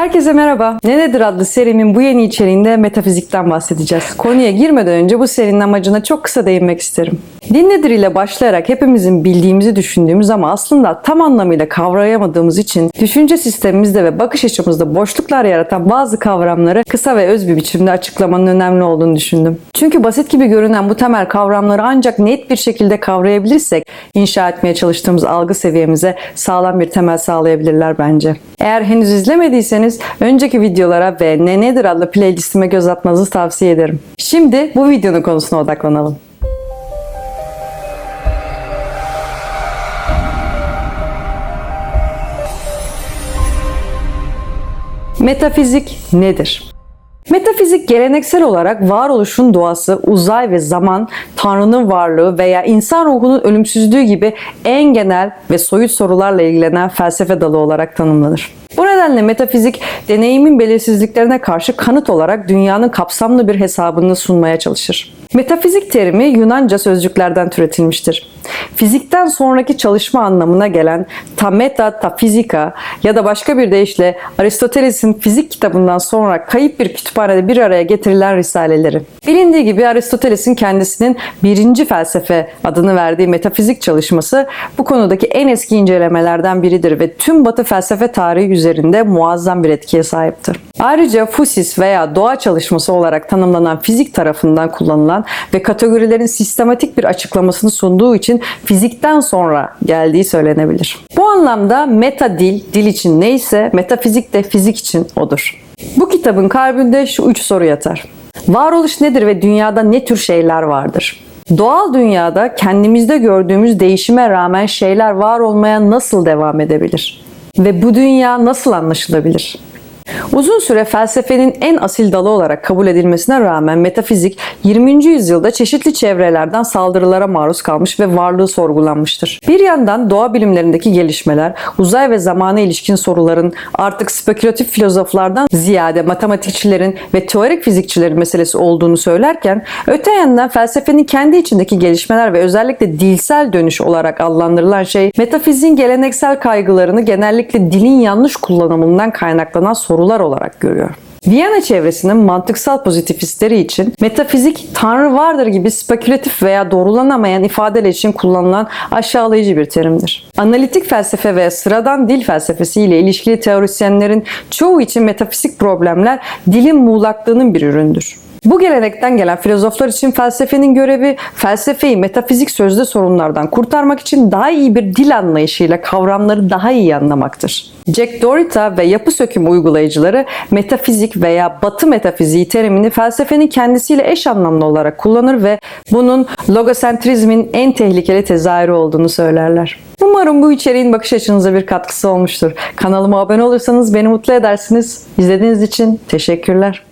Herkese merhaba. Ne nedir adlı serimin bu yeni içeriğinde metafizikten bahsedeceğiz. Konuya girmeden önce bu serinin amacına çok kısa değinmek isterim. Din nedir ile başlayarak hepimizin bildiğimizi düşündüğümüz ama aslında tam anlamıyla kavrayamadığımız için düşünce sistemimizde ve bakış açımızda boşluklar yaratan bazı kavramları kısa ve öz bir biçimde açıklamanın önemli olduğunu düşündüm. Çünkü basit gibi görünen bu temel kavramları ancak net bir şekilde kavrayabilirsek inşa etmeye çalıştığımız algı seviyemize sağlam bir temel sağlayabilirler bence. Eğer henüz izlemediyseniz önceki videolara ve Ne Nedir adlı playlistime göz atmanızı tavsiye ederim. Şimdi bu videonun konusuna odaklanalım. Metafizik nedir? Metafizik geleneksel olarak varoluşun doğası, uzay ve zaman, Tanrı'nın varlığı veya insan ruhunun ölümsüzlüğü gibi en genel ve soyut sorularla ilgilenen felsefe dalı olarak tanımlanır. Bu nedenle metafizik deneyimin belirsizliklerine karşı kanıt olarak dünyanın kapsamlı bir hesabını sunmaya çalışır. Metafizik terimi Yunanca sözcüklerden türetilmiştir. Fizikten sonraki çalışma anlamına gelen ta meta ta fizika ya da başka bir deyişle Aristoteles'in fizik kitabından sonra kayıp bir kütüphanede bir araya getirilen risaleleri. Bilindiği gibi Aristoteles'in kendisinin birinci felsefe adını verdiği metafizik çalışması bu konudaki en eski incelemelerden biridir ve tüm batı felsefe tarihi üzerinde muazzam bir etkiye sahiptir. Ayrıca fusis veya doğa çalışması olarak tanımlanan fizik tarafından kullanılan ve kategorilerin sistematik bir açıklamasını sunduğu için fizikten sonra geldiği söylenebilir. Bu anlamda meta dil, dil için neyse metafizik de fizik için odur. Bu kitabın kalbinde şu üç soru yatar. Varoluş nedir ve dünyada ne tür şeyler vardır? Doğal dünyada kendimizde gördüğümüz değişime rağmen şeyler var olmaya nasıl devam edebilir? Ve bu dünya nasıl anlaşılabilir? Uzun süre felsefenin en asil dalı olarak kabul edilmesine rağmen metafizik 20. yüzyılda çeşitli çevrelerden saldırılara maruz kalmış ve varlığı sorgulanmıştır. Bir yandan doğa bilimlerindeki gelişmeler, uzay ve zamana ilişkin soruların artık spekülatif filozoflardan ziyade matematikçilerin ve teorik fizikçilerin meselesi olduğunu söylerken, öte yandan felsefenin kendi içindeki gelişmeler ve özellikle dilsel dönüş olarak adlandırılan şey, metafiziğin geleneksel kaygılarını genellikle dilin yanlış kullanımından kaynaklanan sorular olarak görüyor. Viyana çevresinin mantıksal pozitifistleri için metafizik tanrı vardır gibi spekülatif veya doğrulanamayan ifadeler için kullanılan aşağılayıcı bir terimdir. Analitik felsefe ve sıradan dil felsefesi ile ilişkili teorisyenlerin çoğu için metafizik problemler dilin muğlaklığının bir üründür. Bu gelenekten gelen filozoflar için felsefenin görevi felsefeyi metafizik sözde sorunlardan kurtarmak için daha iyi bir dil anlayışıyla kavramları daha iyi anlamaktır. Jack Dorita ve yapı sökümü uygulayıcıları metafizik veya batı metafiziği terimini felsefenin kendisiyle eş anlamlı olarak kullanır ve bunun logosentrizmin en tehlikeli tezahürü olduğunu söylerler. Umarım bu içeriğin bakış açınıza bir katkısı olmuştur. Kanalıma abone olursanız beni mutlu edersiniz. İzlediğiniz için teşekkürler.